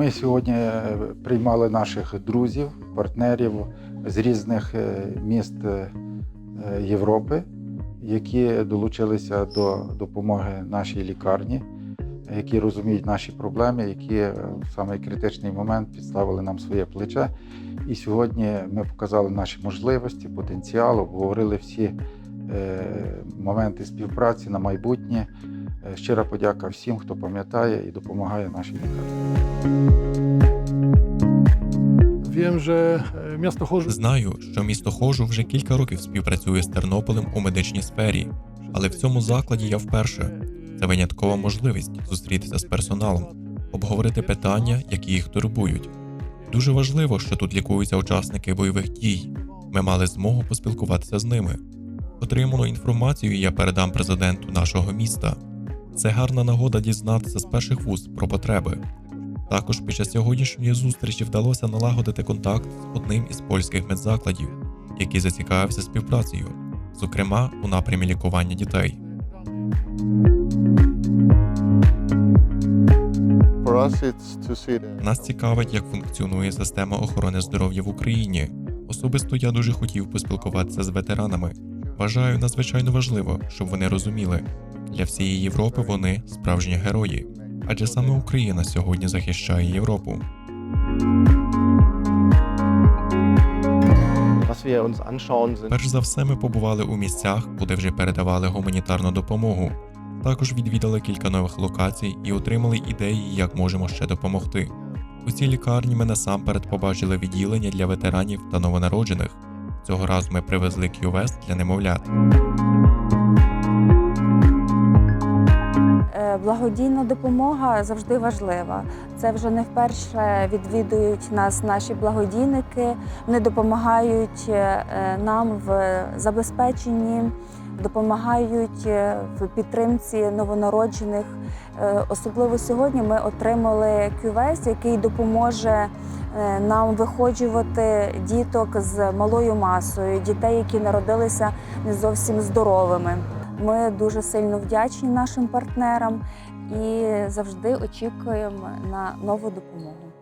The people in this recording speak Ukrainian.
Ми сьогодні е, приймали наших друзів, партнерів з різних е, міст е, Європи, які долучилися до допомоги нашій лікарні, які розуміють наші проблеми, які в самий критичний момент підставили нам своє плече. І сьогодні ми показали наші можливості, потенціал, обговорили всі моменти співпраці на майбутнє. Е, Щира подяка всім, хто пам'ятає і допомагає нашій лікарні. E, Знаю, що місто Хожу вже кілька років співпрацює з Тернополем у медичній сфері, але в цьому закладі я вперше. Це виняткова можливість зустрітися з персоналом, обговорити питання, які їх турбують. Дуже важливо, що тут лікуються учасники бойових дій. Ми мали змогу поспілкуватися з ними. Отриману інформацію я передам президенту нашого міста. Це гарна нагода дізнатися з перших вуст про потреби. Також під час сьогоднішньої зустрічі вдалося налагодити контакт з одним із польських медзакладів, який зацікавився співпрацею, зокрема у напрямі лікування дітей. Нас цікавить, як функціонує система охорони здоров'я в Україні. Особисто я дуже хотів поспілкуватися з ветеранами. Вважаю надзвичайно важливо, щоб вони розуміли, для всієї Європи вони справжні герої, адже саме Україна сьогодні захищає Європу. Перш за все, ми побували у місцях, куди вже передавали гуманітарну допомогу. Також відвідали кілька нових локацій і отримали ідеї, як можемо ще допомогти. У цій лікарні ми насамперед побачили відділення для ветеранів та новонароджених. Цього разу ми привезли QVest для немовлят. Благодійна допомога завжди важлива. Це вже не вперше відвідують нас наші благодійники. Вони допомагають е, нам в забезпеченні, допомагають е, в підтримці новонароджених. Е, Особливо сьогодні ми отримали кювест, який допоможе е, нам виходжувати діток з малою масою, дітей, які народилися не зовсім здоровими. Ми дуже сильно вдячні нашим партнерам і завжди очікуємо на нову допомогу.